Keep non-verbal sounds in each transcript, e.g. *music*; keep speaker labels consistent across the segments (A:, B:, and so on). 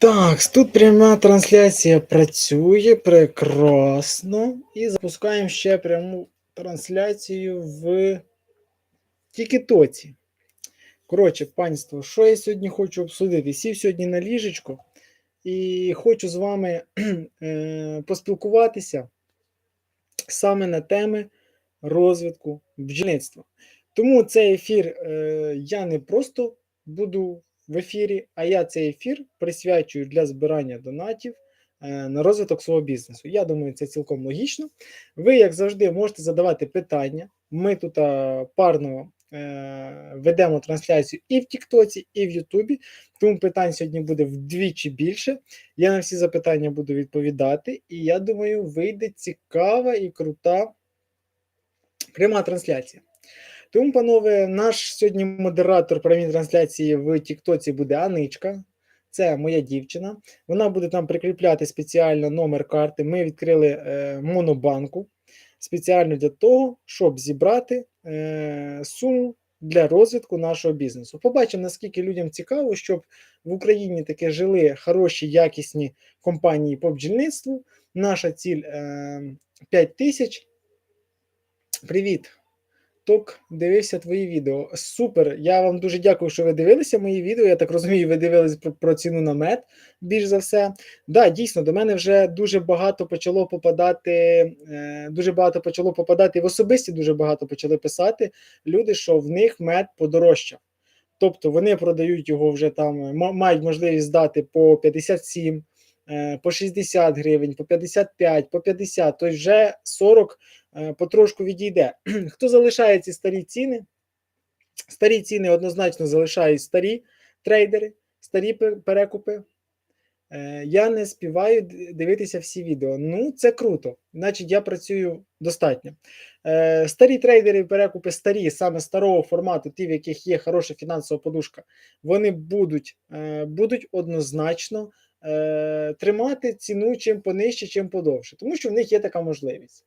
A: Так, тут пряма трансляція працює прекрасно. І запускаємо ще пряму трансляцію в Тікітоці. Коротше, панство, що я сьогодні хочу обсудити? Сів сьогодні на ліжечко і хочу з вами *clears throat* е, поспілкуватися саме на теми розвитку бджільництва. Тому цей ефір е, я не просто буду в ефірі, а я цей ефір присвячую для збирання донатів е, на розвиток свого бізнесу. Я думаю, це цілком логічно. Ви, як завжди, можете задавати питання. Ми тут парно е, ведемо трансляцію і в Тіктоці, і в Ютубі. Тому питань сьогодні буде вдвічі більше. Я на всі запитання буду відповідати, і я думаю, вийде цікава і крута пряма трансляція. Тому, панове, наш сьогодні модератор прямій трансляції в Тіктоці буде Аничка. Це моя дівчина. Вона буде там прикріпляти спеціально номер карти. Ми відкрили е, монобанку спеціально для того, щоб зібрати е, суму для розвитку нашого бізнесу. Побачимо, наскільки людям цікаво, щоб в Україні таке жили хороші, якісні компанії по бджільництву. Наша ціль е, 5 тисяч. Привіт! Ток дивився твої відео. Супер! Я вам дуже дякую, що ви дивилися мої відео. Я так розумію, ви дивились про, про ціну на мед більш за все. Да, дійсно, до мене вже дуже багато почало попадати. Е, дуже багато почало попадати в особисті, дуже багато почали писати люди, що в них мед подорожчав. Тобто вони продають його вже там, мають можливість здати по 57, е, по 60 гривень, по 55, по 50, тобто вже 40 е, потрошку відійде. *clears throat* Хто залишає ці старі ціни? Старі ціни однозначно залишають старі трейдери, старі перекупи. Е, Я не співаю дивитися всі відео. Ну, це круто. Значить, я працюю достатньо. Е, Старі трейдери, перекупи старі, саме старого формату, ті, в яких є хороша фінансова подушка, вони будуть, е, будуть однозначно е, тримати ціну чим понижче, чим подовше, тому що в них є така можливість.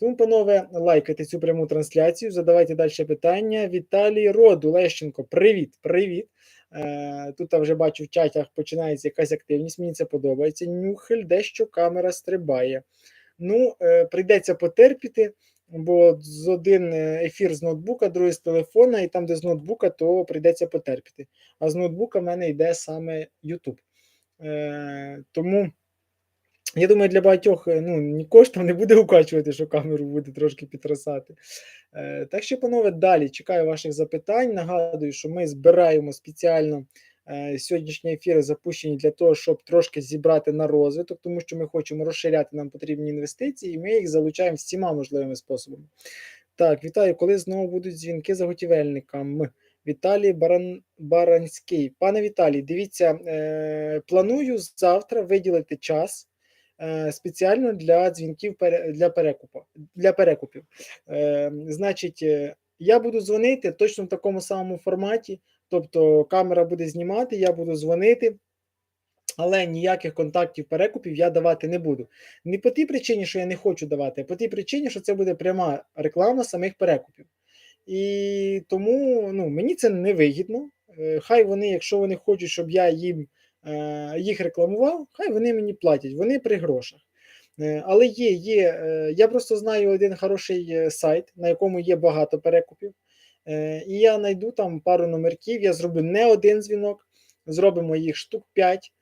A: Тому, панове, лайкайте цю пряму трансляцію, задавайте далі питання. Віталій Роду Лещенко, привіт, привіт. Е, Тут я вже бачу в чатах починається якась активність, мені це подобається. Нюхель, дещо камера стрибає. Ну, е, прийдеться потерпіти, бо з один ефір з ноутбука, другий з телефона, і там, де з ноутбука, то прийдеться потерпіти. А з ноутбука в мене йде саме YouTube. Е, Тому. Я думаю, для багатьох е, ну, ні коштом не буде укачувати, що камеру буде трошки підросати. Е, так що, панове, далі чекаю ваших запитань. Нагадую, що ми збираємо спеціально сьогоднішні ефіри запущені для того, щоб трошки зібрати на розвиток, тому що ми хочемо розширяти нам потрібні інвестиції, і ми їх залучаємо всіма можливими способами. Так, вітаю, коли знову будуть дзвінки заготівельникам. Віталій Баран... Баранський. Пане Віталій, дивіться, е, планую завтра виділити час е, спеціально для дзвінків пере- для перекупу. Для перекупів. Е, значить, е, я буду дзвонити точно в такому самому форматі. Тобто камера буде знімати, я буду дзвонити, але ніяких контактів перекупів я давати не буду. Не по тій причині, що я не хочу давати, а по тій причині, що це буде пряма реклама самих перекупів. І тому ну, мені це не вигідно. Е, Хай вони, якщо вони хочуть, щоб я їм е, їх рекламував, хай вони мені платять, вони при грошах. Е, Але є, є. Я просто знаю один хороший сайт, на якому є багато перекупів. І я знайду там пару номерків, я зроблю не один дзвінок, зробимо їх штук 5,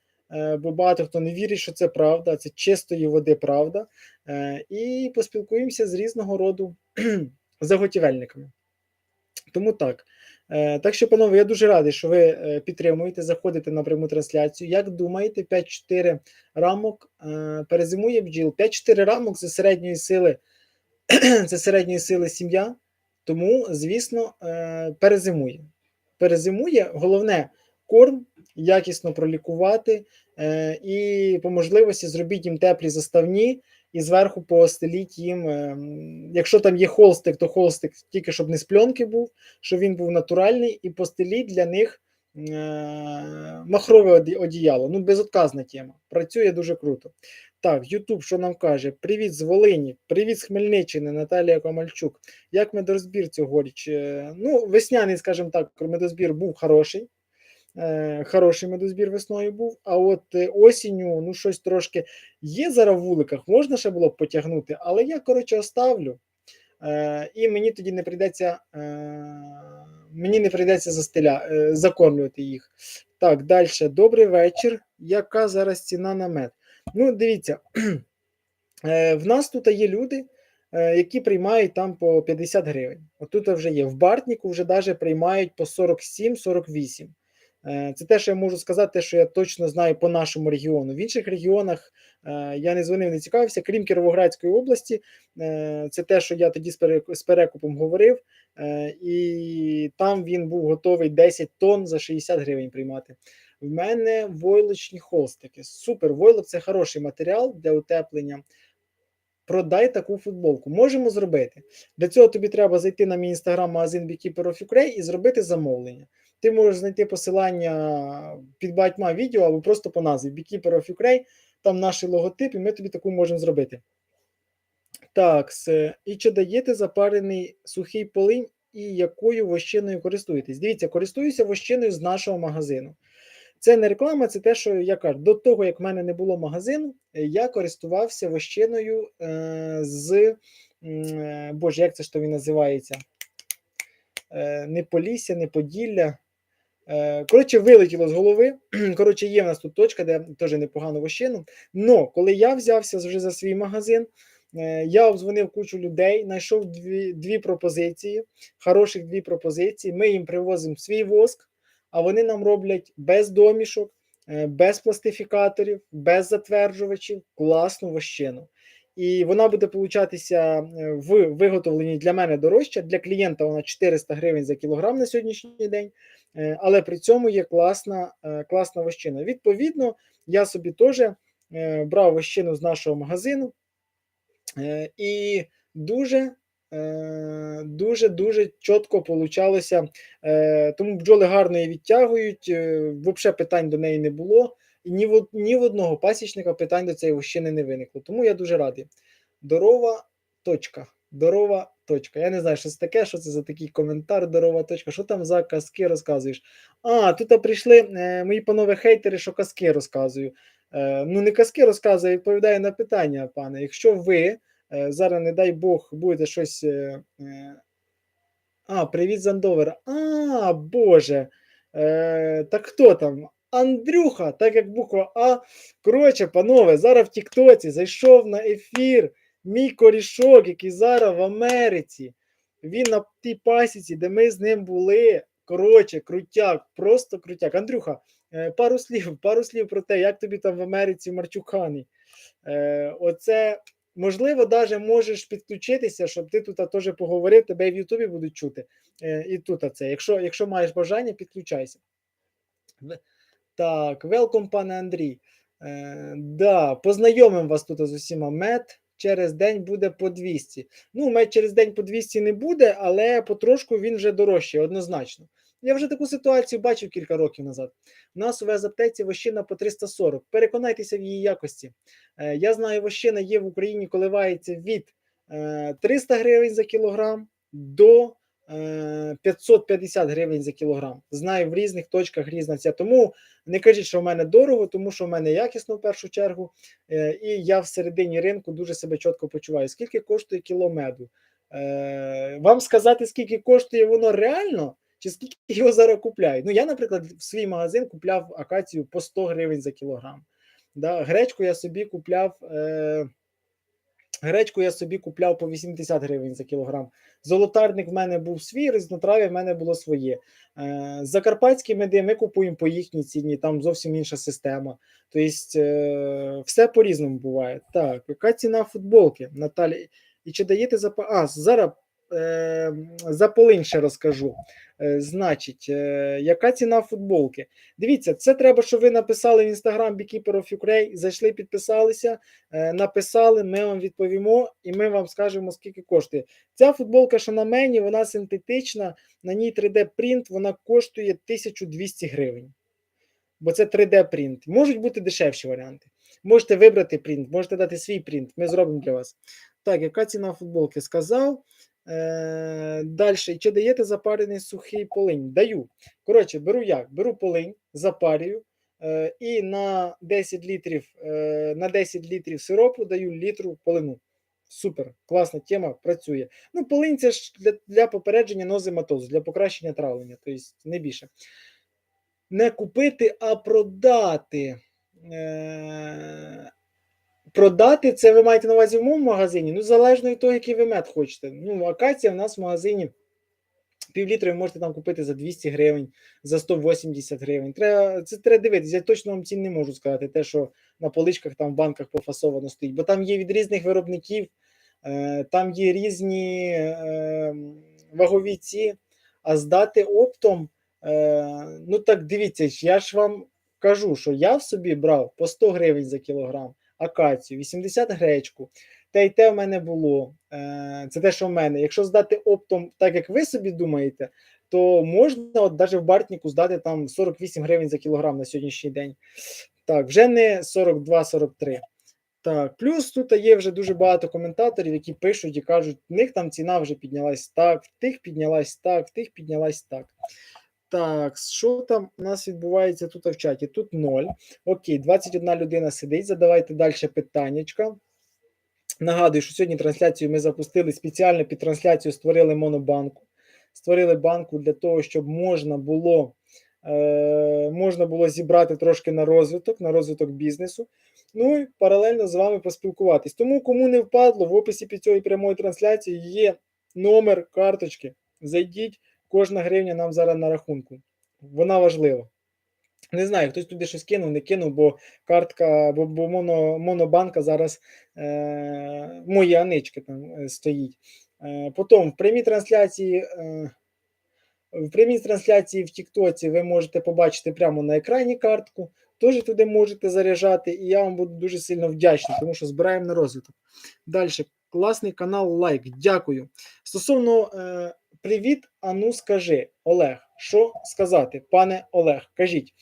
A: бо багато хто не вірить, що це правда, це чистої води правда. І поспілкуємося з різного роду *clears throat* заготівельниками. Тому так. Е, Так що, панове, я дуже радий, що ви е, підтримуєте, заходите на пряму трансляцію. Як думаєте, 5-4 рамок е, перезимує бджіл? 5-4 рамок це середньої сили, *clears throat* це середньої сили сім'я, тому, звісно, перезимує. Перезимує, головне корм, якісно пролікувати і по можливості зробіть їм теплі заставні і зверху постеліть їм. е, Якщо там є холстик, то холстик тільки щоб не з пленки був, щоб він був натуральний, і постеліть для них е, махрове одіяло. Ну, безотказна тема. Працює дуже круто. Так, Ютуб, що нам каже? Привіт з Волині, привіт з Хмельниччини, Наталія Комальчук. Як медозбір цьогоріч? Е, Ну, весняний, скажімо так, медозбір був хороший. Е, хороший медозбір весною був. А от е, осінню, ну щось трошки є зараз в вуликах, можна ще було б потягнути, але я, коротше, оставлю. Е, і мені тоді не прийдеться, мені не прийдеться застеля, закормлювати їх. Так, далі. Добрий вечір. Яка зараз ціна на мед? Ну, дивіться, *clears throat* в нас тут є люди, які приймають там по 50 гривень. Отут вже є. В Бартніку вже навіть приймають по 47-48. Е, Це те, що я можу сказати, те, що я точно знаю по нашому регіону. В інших регіонах е, я не дзвонив, не цікавився, крім Кіровоградської області. Е, Це те, що я тоді з перекупом говорив, і там він був готовий 10 тонн за 60 гривень приймати. В мене войлочні холстики. Супер, войлок це хороший матеріал для утеплення. Продай таку футболку. Можемо зробити. Для цього тобі треба зайти на мій інстаграм-магазин Beekeeper і зробити замовлення. Ти можеш знайти посилання під багатьма відео або просто по назві Beekeeper of Ukraine, там наш логотип, і ми тобі таку можемо зробити. Так, і чи даєте запарений сухий полинь і якою вощиною користуєтесь? Дивіться, користуюся вощиною з нашого магазину. Це не реклама, це те, що я кажу. До того, як в мене не було магазину, я користувався вощиною е, з. е, Боже, як це ж то він називається? Е, не Полісся, не Поділля. Е, Коротше, вилетіло з голови. *clears throat* Коротше, є в нас тут точка, де теж непогано вощину. Но коли я взявся вже за свій магазин, е, я обдзвонив кучу людей, знайшов дві, дві пропозиції, хороших дві пропозиції. Ми їм привозимо свій воск, а вони нам роблять без домішок, е, без пластифікаторів, без затверджувачів, класну вощину. І вона буде получатися е, в виготовленні для мене дорожча. Для клієнта вона 400 гривень за кілограм на сьогоднішній день. Е, але при цьому є класна, е, класна вощина. Відповідно, я собі теж брав вощину з нашого магазину і дуже. Дуже дуже чітко получалося, тому бджоли гарно її відтягують. Взагалі питань до неї не було, ні в, ні в одного пасічника питань до цієї вощини не виникло. Тому я дуже радий. Здорова точка. Здорова точка. Я не знаю, що це таке, що це за такий коментар. Здорова точка. Що там за казки розказуєш? А, тут прийшли е, мої панове хейтери, що казки розказую. Е, ну, не казки розказую, відповідаю на питання, пане. Якщо ви е, зараз, не дай Бог, будете щось. Е, е, а, привіт, Зандовер. А, Боже. Е, так хто там? Андрюха, так як буква А. Коротше, панове, зараз в Тіктоці зайшов на ефір мій корішок, який зараз в Америці. Він на тій пасіці, де ми з ним були. Коротше, крутяк, просто крутяк. Андрюха, е, пару слів, пару слів про те, як тобі там в Америці Марчукани. Е, Оце можливо, навіть можеш підключитися, щоб ти тут теж поговорив, тебе і в Ютубі будуть чути. Е, і тут це. Якщо, якщо маєш бажання, підключайся. Так, велком, пане Андрій. Е, да, познайомимо вас тут з усіма. Мед через день буде по 200. Ну, мед через день по 200 не буде, але потрошку він вже дорожчий, однозначно. Я вже таку ситуацію бачив кілька років назад. У нас у везаптеці вощина по 340. Переконайтеся в її якості. Е, я знаю, вощина є в Україні, коливається від е, 300 гривень за кілограм до 550 гривень за кілограм. Знаю, в різних точках різна ця. Тому не кажіть, що в мене дорого, тому що в мене якісно в першу чергу. Е, і я в середині ринку дуже себе чітко почуваю. Скільки коштує кіло меду? Е, вам сказати, скільки коштує воно реально, чи скільки його зараз купляють? Ну, я, наприклад, в свій магазин купляв акацію по 100 гривень за кілограм. Да, гречку я собі купляв. Е, Гречку я собі купляв по 80 гривень за кілограм. Золотарник в мене був свій, різнотрав'я в мене було своє. Е, Закарпатські меди ми купуємо по їхній ціні, там зовсім інша система. Тобто е, все по-різному буває. Так, яка ціна футболки, Наталі? І чи даєте запас? А, зараз за полинь ще розкажу. Е, значить, е, яка ціна футболки? Дивіться, це треба, щоб ви написали в інстаграм Beekeeper of Ukraine, зайшли, підписалися, е, написали, ми вам відповімо і ми вам скажемо, скільки коштує. Ця футболка, що на мені, вона синтетична, на ній 3D принт, вона коштує 1200 гривень. Бо це 3D принт. Можуть бути дешевші варіанти. Можете вибрати принт, можете дати свій принт. Ми зробимо для вас. Так, яка ціна футболки? Сказав. Е, Далі, чи даєте запарений сухий полинь? Даю. Коротше, беру як? Беру полинь, запарюю, е, і на 10 літрів, е, на 10 літрів сиропу даю літру полину. Супер, класна тема, працює. Ну, полинь це ж для, для попередження нозематозу, для покращення травлення, тобто не більше. Не купити, а продати. Е, Продати це ви маєте на увазі в моєму магазині. Ну, залежно від того, який ви мед хочете. Ну, акація в нас в магазині півлітра ви можете там купити за 200 гривень, за 180 гривень. Треба, це треба дивитися. Я точно вам цін не можу сказати, те, що на поличках там в банках пофасовано стоїть, бо там є від різних виробників, е, там є різні е, вагові ці, а здати оптом. Е, ну так дивіться, я ж вам кажу, що я в собі брав по 100 гривень за кілограм акацію, 80 гречку. Те й те в мене було. Е, Це те, що в мене. Якщо здати оптом, так як ви собі думаєте, то можна от навіть в Бартніку здати там 48 гривень за кілограм на сьогоднішній день. Так, вже не 42-43. Так, плюс тут є вже дуже багато коментаторів, які пишуть і кажуть, в них там ціна вже піднялась так, в тих піднялась так, в тих піднялась так. Так, що там у нас відбувається тут в чаті? Тут 0. Окей, 21 людина сидить. Задавайте далі питаннячка. Нагадую, що сьогодні трансляцію ми запустили спеціально під трансляцію створили монобанку. Створили банку для того, щоб можна було е, можна було зібрати трошки на розвиток, на розвиток бізнесу. Ну і паралельно з вами поспілкуватись. Тому, кому не впадло, в описі під цією прямою трансляцією є номер карточки. Зайдіть, кожна гривня нам зараз на рахунку. Вона важлива. Не знаю, хтось туди щось кинув, не кинув, бо картка, бо, бо моно, монобанка зараз е, мої анички там е, стоїть. Е, потім в прямій трансляції. Е, в прямій трансляції в Тіктоці ви можете побачити прямо на екрані картку, теж туди можете заряджати, і я вам буду дуже сильно вдячний, тому що збираємо на розвиток. Далі, класний канал лайк. Дякую. Стосовно е, привіт, ану скажи, Олег, що сказати, пане Олег, кажіть.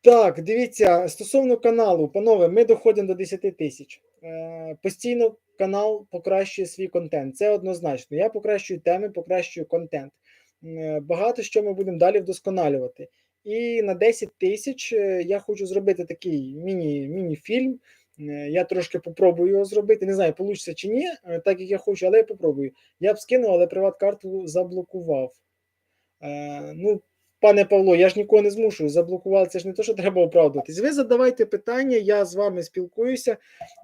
A: Так, дивіться, стосовно каналу, панове, ми доходимо до 10 тисяч. Е, постійно канал покращує свій контент. Це однозначно. Я покращую теми, покращую контент. Е, багато що ми будемо далі вдосконалювати. І на 10 тисяч е, я хочу зробити такий міні, міні-фільм. Е, Я трошки попробую його зробити. Не знаю, вийде чи ні, е, так як я хочу, але я попробую. Я б скинув, але приват-карту заблокував. Е, ну, пане Павло, я ж нікого не змушую. Заблокували. Це ж не те, що треба оправдуватись. Ви задавайте питання, я з вами спілкуюся.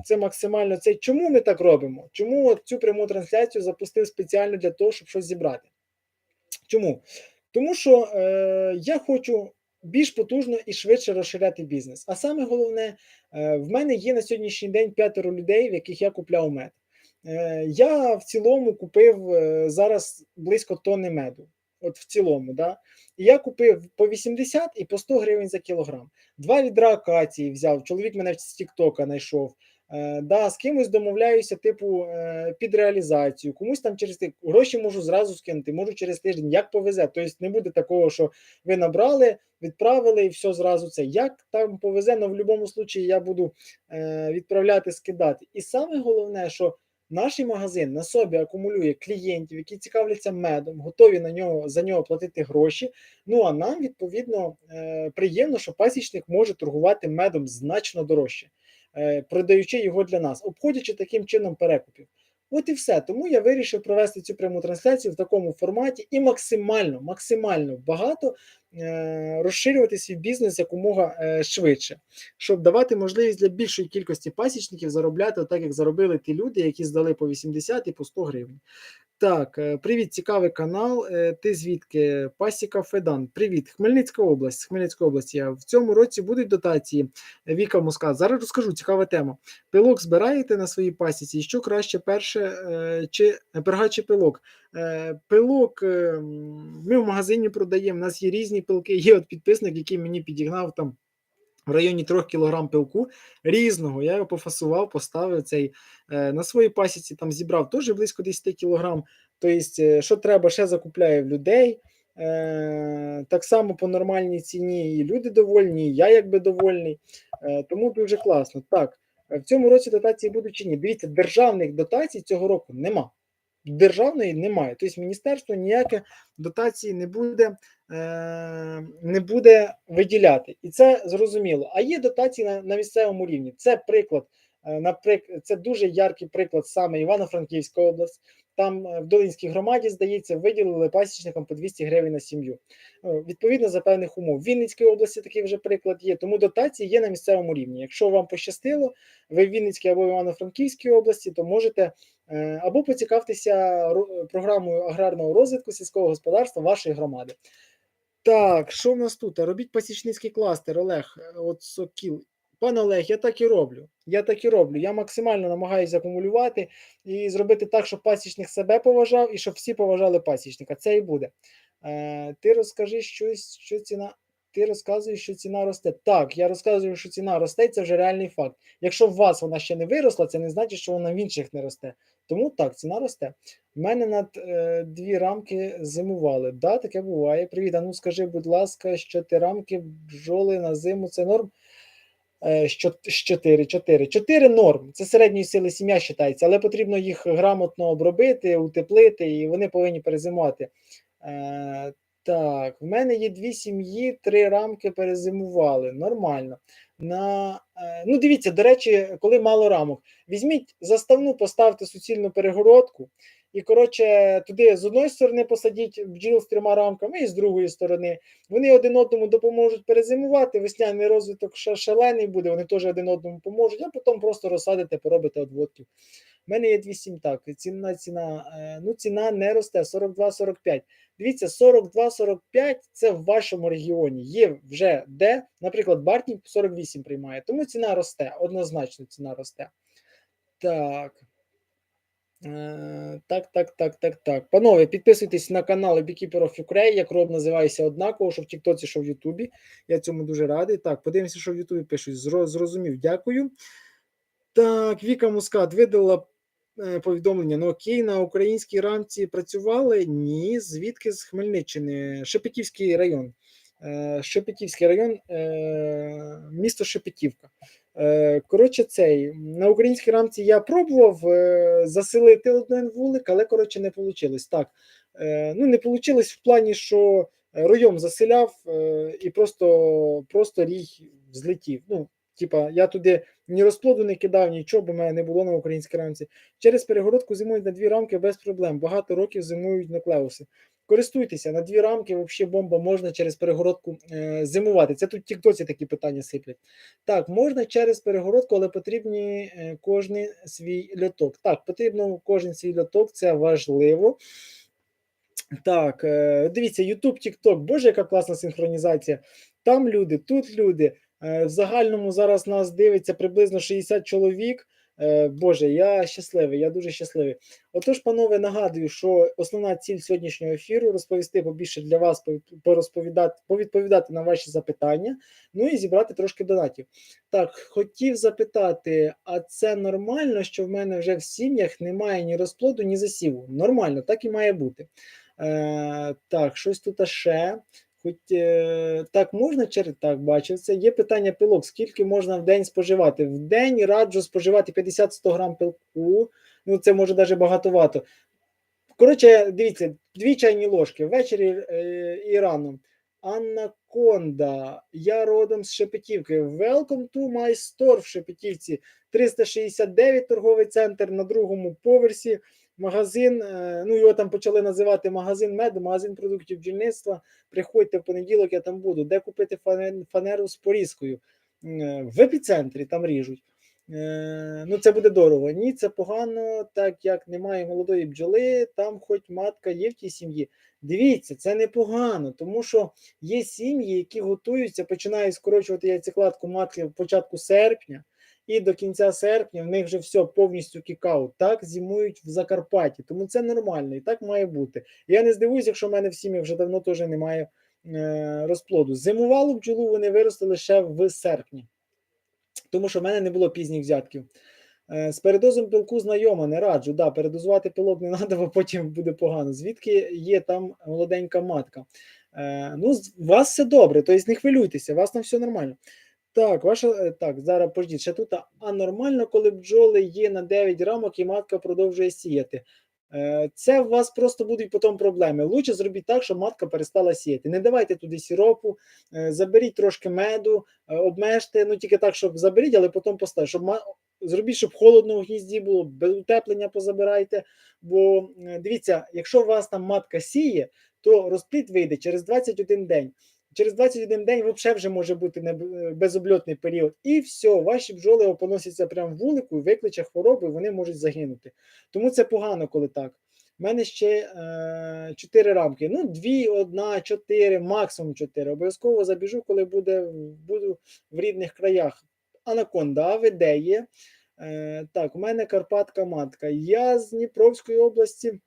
A: Це максимально це. Чому ми так робимо? Чому от цю пряму трансляцію запустив спеціально для того, щоб щось зібрати? Чому? Тому що е, я хочу більш потужно і швидше розширяти бізнес. А саме головне, е, в мене є на сьогоднішній день п'ятеро людей, в яких я купляв мед. Е, я в цілому купив е, зараз близько тонни меду. От в цілому, да. І я купив по 80 і по 100 гривень за кілограм. Два відра акації взяв. Чоловік мене з Тіктока знайшов. Е, да, з кимось домовляюся, типу, е, під реалізацію, комусь там через гроші можу зразу скинути, можу через тиждень, як повезе. Тобто не буде такого, що ви набрали, відправили і все зразу це. Як там повезе, але в будь-якому випадку я буду е, відправляти, скидати. І саме головне, що наш магазин на собі акумулює клієнтів, які цікавляться медом, готові на нього за нього платити гроші. Ну а нам відповідно приємно, що пасічник може торгувати медом значно дорожче продаючи його для нас, обходячи таким чином перекупів. От і все. Тому я вирішив провести цю пряму трансляцію в такому форматі і максимально, максимально багато е, розширювати свій бізнес якомога е, швидше, щоб давати можливість для більшої кількості пасічників заробляти, так як заробили ті люди, які здали по 80 і по 100 гривень. Так, е, привіт, цікавий канал. Е, Ти звідки? Пасіка Федан. Привіт, Хмельницька область. з Хмельницької області. В цьому році будуть дотації. Віка Мускат. Зараз розкажу, цікава тема. Пилок збираєте на своїй пасіці? І що краще перше, е, чи пирога чи пилок? Пилок ми в магазині продаємо. У нас є різні пилки. Є от підписник, який мені підігнав там. В районі 3 кг пилку різного. Я його пофасував, поставив цей е, на своїй пасіці, там зібрав теж близько 10 кг. Тобто, е, що треба, ще закупляю в людей. Е, так само по нормальній ціні і люди довольні, і я якби довольний. Тому дуже класно. Так, в цьому році дотації будуть чи ні? Дивіться, державних дотацій цього року нема. Державної немає. Тобто міністерство ніяке дотації не буде, е, не буде виділяти. І це зрозуміло. А є дотації на, на місцевому рівні. Це приклад. е, Наприклад, це дуже яркий приклад саме Івано-Франківська область. Там е, в Долинській громаді, здається, виділили пасічникам по 200 гривень на сім'ю. Відповідно за певних умов. В Вінницькій області такий вже приклад є. Тому дотації є на місцевому рівні. Якщо вам пощастило, ви в Вінницькій або Івано-Франківській області, то можете або поцікавитися програмою аграрного розвитку сільського господарства вашої громади. Так, що в нас тут? Робіть пасічницький кластер, Олег, е, от Сокіл. Пане Олег, я так і роблю. Я так і роблю. Я максимально намагаюся акумулювати і зробити так, щоб пасічник себе поважав і щоб всі поважали пасічника. Це і буде. Е, ти розкажи щось, що ціна. Ти розказуєш, що ціна росте. Так, я розказую, що ціна росте, це вже реальний факт. Якщо в вас вона ще не виросла, це не значить, що вона в інших не росте. Тому так, ціна росте. У мене над е, дві рамки зимували. Да, таке буває. Привіт, а ну скажи, будь ласка, що ти рамки бджоли на зиму це норм? Е, що, 4, 4. 4 норм. Це середньої сили сім'я вважається, але потрібно їх грамотно обробити, утеплити, і вони повинні перезимувати. Е, так, в мене є дві сім'ї, три рамки перезимували. Нормально. На, е, ну, дивіться, до речі, коли мало рамок, візьміть заставну, поставте суцільну перегородку. І, коротше, туди з одної сторони посадіть бджіл з трьома рамками, і з другої сторони. Вони один одному допоможуть перезимувати. Весняний розвиток шалений буде, вони теж один одному поможуть, а потім просто розсадите, поробите одводків. У мене є 2,7 так. Ціна, ціна, е, ну ціна не росте 42-45. Дивіться, 42-45 це в вашому регіоні. Є вже де, наприклад, Бартнік 48 приймає, тому ціна росте, однозначно ціна росте. Так. Е, Так, так, так, так, так. Панове, підписуйтесь на канал Beekeeper of Ukraine, як роб називається однаково, що в Тіктоці, що в Ютубі. Я цьому дуже радий. Так, подивимося, що в Ютубі пишуть. Зрозумів, дякую. Так, Віка Мускат видала е, повідомлення. Ну окей, на українській рамці працювали? Ні. Звідки з Хмельниччини? Шепетівський район. Е, Шепетівський район, е, місто Шепетівка. Е, Коротше, цей на українській рамці я пробував е, заселити один вулик, але коротше не вийшло. Так, е, ну не вийшло в плані, що ройом заселяв е, і просто, просто рій злетів. Ну, типа, я туди ні розплоду не кидав, нічого, бо мене не було на українській рамці. Через перегородку зимують на дві рамки без проблем. Багато років зимують нуклеуси. Користуйтеся на дві рамки, взагалі бомба можна через перегородку е, зимувати. Це тут тіктоці такі питання сиплять. Так, можна через перегородку, але потрібні е, кожний свій льоток. Так, потрібно кожен свій льоток, це важливо. Так, е, дивіться, YouTube, TikTok, боже, яка класна синхронізація. Там люди, тут люди. Е, В загальному зараз нас дивиться приблизно 60 чоловік. Е, Боже, я щасливий, я дуже щасливий. Отож, панове, нагадую, що основна ціль сьогоднішнього ефіру розповісти побільше для вас, повід- порозповідати, повідповідати на ваші запитання, ну і зібрати трошки донатів. Так, хотів запитати, а це нормально, що в мене вже в сім'ях немає ні розплоду, ні засіву? Нормально, так і має бути. Е, так, щось тут ще. Хоч е, так можна через так бачив. Є питання пилок. Скільки можна в день споживати? В день раджу споживати 50-100 грам пилку. Ну це може навіть багатовато. Коротше, дивіться, дві чайні ложки ввечері е, і рано. Анаконда. Я родом з Шепетівки. Welcome to my store в Шепетівці. 369 торговий центр на другому поверсі. Магазин, е, ну його там почали називати магазин меду, магазин продуктів бджільництва. Приходьте в понеділок, я там буду. Де купити фане- фанеру з порізкою? Е, В епіцентрі там ріжуть. Е, Ну, це буде дорого. Ні, це погано, так як немає молодої бджоли, там хоч матка є в тій сім'ї. Дивіться, це непогано, тому що є сім'ї, які готуються, починають скорочувати яйцекладку матки в початку серпня, і до кінця серпня в них вже все повністю кікаут. Так зимують в Закарпатті. Тому це нормально і так має бути. Я не здивуюся, якщо в мене в сім'ях вже давно теж немає е, розплоду. Зимувалу бджолу вони виростили ще в серпні, тому що в мене не було пізніх взятків. Е, З передозом пилку знайома, не раджу. Да, передозувати пилок не *laughs* треба, бо потім буде погано. Звідки є там молоденька матка? Е, ну, у вас все добре, тобто не хвилюйтеся, у вас там все нормально. Так, ваша е, так, зараз пождіть, ще тут. А нормально, коли бджоли є на 9 рамок і матка продовжує сіяти. Е, Це у вас просто будуть потім проблеми. Лучше зробіть так, щоб матка перестала сіяти. Не давайте туди сіропу, е, заберіть трошки меду, обмежте, ну тільки так, щоб заберіть, але потім поставте. Щоб зробіть, щоб холодно в гнізді було, без утеплення позабирайте. Бо дивіться, якщо у вас там матка сіє, то розплід вийде через 21 день. Через 21 день взагалі вже може бути не- безобльотний період. І все, ваші бджоли опоносяться прямо в вулику, викличе хвороби, вони можуть загинути. Тому це погано, коли так. У мене ще е, 4 рамки. Ну, 2, 1, 4, максимум 4. Обов'язково забіжу, коли буде, буду в рідних краях. Анаконда, АВД є. Е, так, у мене Карпатка матка. Я з Дніпровської області.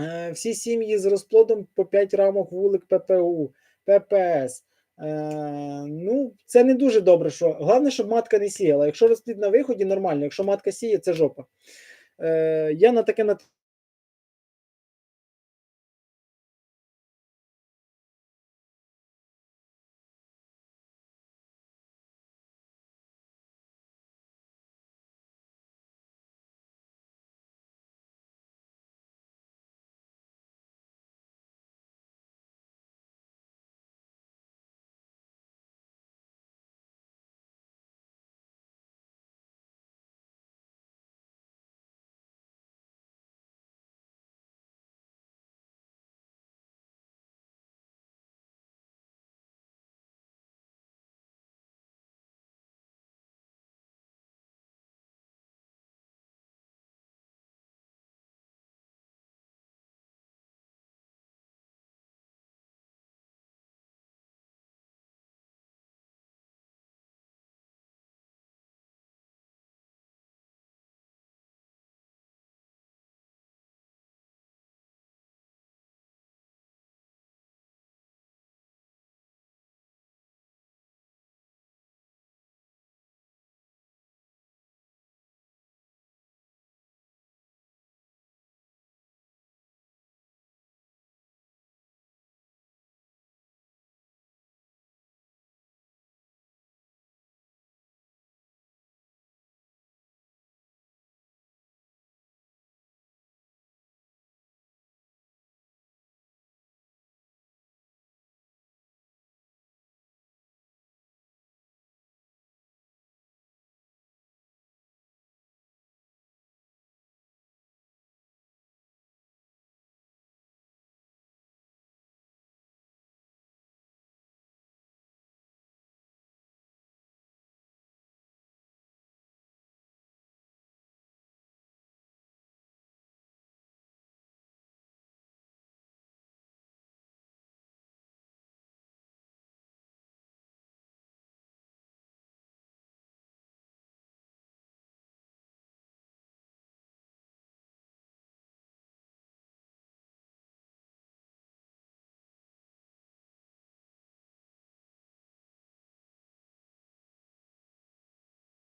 A: Е, всі сім'ї з розплодом по 5 рамок вулик ППУ, ППС. Е, ну, це не дуже добре. що Головне, щоб матка не сіяла. Якщо розплід на виході, нормально. Якщо матка сіє, це жопа. Е, я на таке